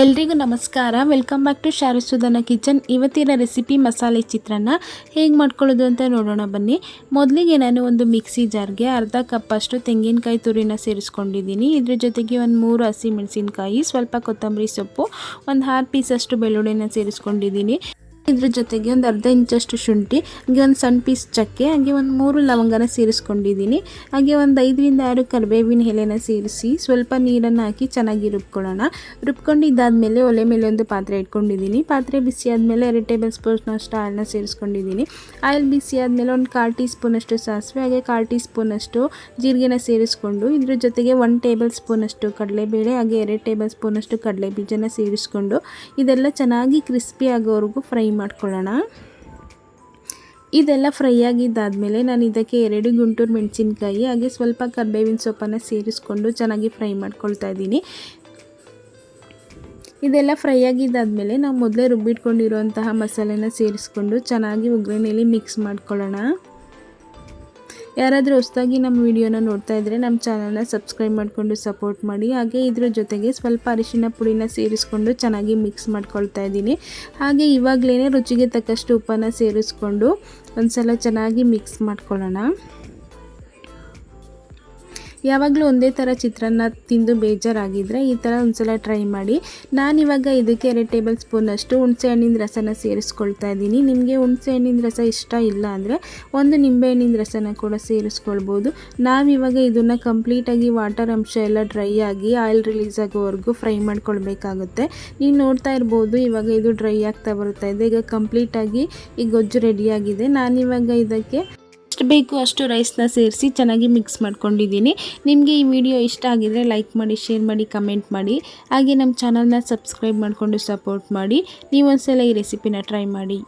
ಎಲ್ರಿಗೂ ನಮಸ್ಕಾರ. Welcome back to ಶಾರಸುದನ ಕಿಚನ್ ಇವತ್ತಿನ ರೆಸಿಪಿ ಮಸಾಲೆ ಚಿತ್ರಾನ್ನ ಹೇಗೆ ಮಾಡ್ಕೊಳ್ಳೋದು ಅಂತ ನೋಡೋಣ ಬನ್ನಿ. ಮೊದಲಿಗೆ ನಾನು ಒಂದು ಮಿಕ್ಸಿ ಜಾರ್ಗೆ ಅರ್ಧ ಕಪ್ಪಷ್ಟು ತೆಂಗಿನಕಾಯಿ ತುರಿನ ಸೇರಿಸ್ಕೊಂಡಿದ್ದೀನಿ. ಇದ್ರ ಜೊತೆಗೆ ಒಂದು ಮೂರು ಹಸಿ ಮೆಣಸಿನ್ಕಾಯಿ, ಸ್ವಲ್ಪ ಕೊತ್ತಂಬರಿ ಸೊಪ್ಪು, ಒಂದು ಹಾರ್ ಪೀಸಷ್ಟು ಬೆಳ್ಳುಳ್ಳಿನ ಸೇರಿಸ್ಕೊಂಡಿದ್ದೀನಿ. ಇದ್ರ ಜೊತೆಗೆ ಒಂದು ಅರ್ಧ ಇಂಚಷ್ಟು ಶುಂಠಿ, ಹಾಗೆ ಒಂದು ಸಣ್ಣ ಪೀಸ್ ಚಕ್ಕೆ, ಹಾಗೆ ಒಂದು ಮೂರು ಲವಂಗನ ಸೇರಿಸ್ಕೊಂಡಿದ್ದೀನಿ. ಹಾಗೆ ಒಂದು ಐದರಿಂದ ಆರು ಕರಿಬೇವಿನ ಎಲೆನ ಸೇರಿಸಿ ಸ್ವಲ್ಪ ನೀರನ್ನು ಹಾಕಿ ಚೆನ್ನಾಗಿ ರುಬ್ಕೊಳ್ಳೋಣ. ರುಬ್ಕೊಂಡಿದ್ದಾದಮೇಲೆ ಒಲೆ ಮೇಲೆ ಒಂದು ಪಾತ್ರೆ ಇಟ್ಕೊಂಡಿದ್ದೀನಿ. ಪಾತ್ರೆ ಬಿಸಿ ಆದಮೇಲೆ ಎರಡು ಟೇಬಲ್ ಸ್ಪೂನಷ್ಟು ಆಯಿಲ್ನ ಸೇರಿಸ್ಕೊಂಡಿದ್ದೀನಿ. ಆಯಿಲ್ ಬಿಸಿ ಆದಮೇಲೆ ಒಂದು ಕಾಲು ಟೀ ಸ್ಪೂನಷ್ಟು ಸಾಸಿವೆ, ಹಾಗೆ ಕಾಲು ಟೀ ಸ್ಪೂನಷ್ಟು ಜೀರಿಗೆನ ಸೇರಿಸ್ಕೊಂಡು ಇದ್ರ ಜೊತೆಗೆ ಒನ್ ಟೇಬಲ್ ಸ್ಪೂನಷ್ಟು ಕಡಲೆಬೇಳೆ, ಹಾಗೆ ಎರಡು ಟೇಬಲ್ ಸ್ಪೂನಷ್ಟು ಕಡಲೆ ಬೀಜನ ಸೇರಿಸ್ಕೊಂಡು ಇದೆಲ್ಲ ಚೆನ್ನಾಗಿ ಕ್ರಿಸ್ಪಿ ಆಗೋವರೆಗೂ ಫ್ರೈ ಮಾಡ್ಕೊಳ್ಳೋಣ. ಇದೆಲ್ಲ ಫ್ರೈ ಆಗಿದ್ದಾದಮೇಲೆ ನಾನು ಇದಕ್ಕೆ ಎರಡು ಗುಂಟೂರು ಮೆಣಸಿನ್ಕಾಯಿ ಹಾಗೆ ಸ್ವಲ್ಪ ಕರ್ಬೇವಿನ ಸೊಪ್ಪನ್ನು ಸೇರಿಸ್ಕೊಂಡು ಚೆನ್ನಾಗಿ ಫ್ರೈ ಮಾಡ್ಕೊಳ್ತಾ ಇದ್ದೀನಿ. ಇದೆಲ್ಲ ಫ್ರೈ ಆಗಿದ್ದಾದಮೇಲೆ ನಾವು ಮೊದಲೇ ರುಬ್ಬಿಟ್ಕೊಂಡಿರುವಂತಹ ಮಸಾಲೆನ ಸೇರಿಸ್ಕೊಂಡು ಚೆನ್ನಾಗಿ ಒಗ್ಗರಣೆಯಲ್ಲಿ ಮಿಕ್ಸ್ ಮಾಡ್ಕೊಳ್ಳೋಣ. ಯಾರಾದರೂ ಹೊಸದಾಗಿ ನಮ್ಮ ವಿಡಿಯೋನ ನೋಡ್ತಾ ಇದ್ದರೆ ನಮ್ಮ ಚಾನಲ್ನ ಸಬ್ಸ್ಕ್ರೈಬ್ ಮಾಡಿಕೊಂಡು ಸಪೋರ್ಟ್ ಮಾಡಿ. ಹಾಗೆ ಇದ್ರ ಜೊತೆಗೆ ಸ್ವಲ್ಪ ಅರಿಶಿನ ಪುಡಿನ ಸೇರಿಸ್ಕೊಂಡು ಚೆನ್ನಾಗಿ ಮಿಕ್ಸ್ ಮಾಡ್ಕೊಳ್ತಾ ಇದ್ದೀನಿ. ಹಾಗೆ ಇವಾಗಲೇ ರುಚಿಗೆ ತಕ್ಕಷ್ಟು ಉಪ್ಪನ್ನು ಸೇರಿಸ್ಕೊಂಡು ಒಂದು ಸಲ ಚೆನ್ನಾಗಿ ಮಿಕ್ಸ್ ಮಾಡ್ಕೊಳ್ಳೋಣ. ಯಾವಾಗಲೂ ಒಂದೇ ಥರ ಚಿತ್ರಾನ್ನ ತಿಂದು ಬೇಜಾರಾಗಿದ್ದರೆ ಈ ಥರ ಒಂದ್ಸಲ ಟ್ರೈ ಮಾಡಿ. ನಾನಿವಾಗ ಇದಕ್ಕೆ ಎರಡು ಟೇಬಲ್ ಸ್ಪೂನಷ್ಟು ಹುಣಸೆ ಹಣ್ಣಿನ ರಸನ ಸೇರಿಸ್ಕೊಳ್ತಾ ಇದ್ದೀನಿ. ನಿಮಗೆ ಹುಣಸೆ ಹಣ್ಣಿನ ರಸ ಇಷ್ಟ ಇಲ್ಲ ಅಂದರೆ ಒಂದು ನಿಂಬೆಹಣ್ಣಿನ ರಸನ ಕೂಡ ಸೇರಿಸ್ಕೊಳ್ಬೋದು. ನಾವಿವಾಗ ಇದನ್ನು ಕಂಪ್ಲೀಟಾಗಿ ವಾಟರ್ ಅಂಶ ಎಲ್ಲ ಡ್ರೈ ಆಗಿ ಆಯಿಲ್ ರಿಲೀಸ್ ಆಗೋವರೆಗೂ ಫ್ರೈ ಮಾಡ್ಕೊಳ್ಬೇಕಾಗುತ್ತೆ. ನೀವು ನೋಡ್ತಾ ಇರ್ಬೋದು ಇವಾಗ ಇದು ಡ್ರೈ ಆಗ್ತಾ ಬರ್ತಾ ಇದೆ. ಈಗ ಕಂಪ್ಲೀಟಾಗಿ ಈ ಗೊಜ್ಜು ರೆಡಿಯಾಗಿದೆ ನಾನಿವಾಗ ಇದಕ್ಕೆ ಎಷ್ಟು ಬೇಕು ಅಷ್ಟು ರೈಸ್ನ ಸೇರಿಸಿ ಚೆನ್ನಾಗಿ ಮಿಕ್ಸ್ ಮಾಡ್ಕೊಂಡಿದ್ದೀನಿ. ನಿಮಗೆ ಈ ವಿಡಿಯೋ ಇಷ್ಟ ಆಗಿದರೆ ಲೈಕ್ ಮಾಡಿ ಶೇರ್ ಮಾಡಿ ಕಮೆಂಟ್ ಮಾಡಿ. ಹಾಗೆ ನಮ್ಮ ಚಾನಲ್ನ ಸಬ್ಸ್ಕ್ರೈಬ್ ಮಾಡಿಕೊಂಡು ಸಪೋರ್ಟ್ ಮಾಡಿ. ನೀವು ಒಂದ್ಸಲ ಈ ರೆಸಿಪಿನ ಟ್ರೈ ಮಾಡಿ.